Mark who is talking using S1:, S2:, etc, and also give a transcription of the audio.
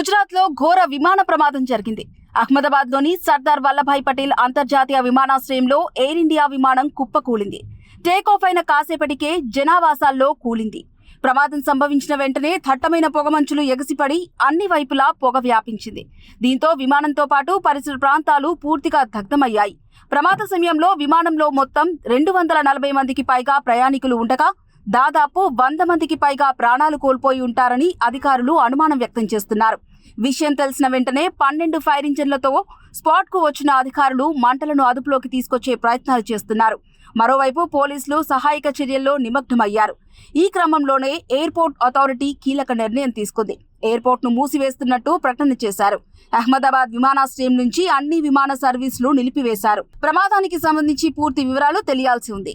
S1: గుజరాత్లో లో ఘోర విమాన ప్రమాదం జరిగింది. అహ్మదాబాద్లోని సర్దార్ వల్లభాయ్ పటేల్ అంతర్జాతీయ విమానాశ్రయంలో ఎయిర్ ఇండియా విమానం కుప్పకూలింది. టేకాఫ్ అయిన కాసేపటికే జనావాసాల్లో కూలింది. ప్రమాదం సంభవించిన వెంటనే దట్టమైన పొగమంచులు ఎగసిపడి అన్ని వైపులా పొగ వ్యాపించింది. దీంతో విమానంతో పాటు పరిసర ప్రాంతాలు పూర్తిగా దగ్ధమయ్యాయి. ప్రమాద సమయంలో విమానంలో మొత్తం రెండు వందల నలభై మందికి పైగా ప్రయాణికులు ఉండగా దాదాపు వంద మందికి పైగా ప్రాణాలు కోల్పోయి ఉంటారని అధికారులు అనుమానం వ్యక్తం చేస్తున్నారు. విషయం తెలిసిన వెంటనే పన్నెండు ఫైర్ ఇంజన్లతో స్పాట్కు వచ్చిన అధికారులు మంటలను అదుపులోకి తీసుకొచ్చే ప్రయత్నాలు చేస్తున్నారు. మరోవైపు పోలీసులు సహాయక చర్యల్లో నిమగ్నమయ్యారు. ఈ క్రమంలోనే ఎయిర్పోర్ట్ అథారిటీ కీలక నిర్ణయం తీసుకుంది. ఎయిర్పోర్ట్ను మూసివేస్తున్నట్టు ప్రకటన చేశారు. అహ్మదాబాద్ విమానాశ్రయం నుంచి అన్ని విమాన సర్వీసులు నిలిపివేశారు. ప్రమాదానికి సంబంధించి పూర్తి వివరాలు తెలియాల్సి ఉంది.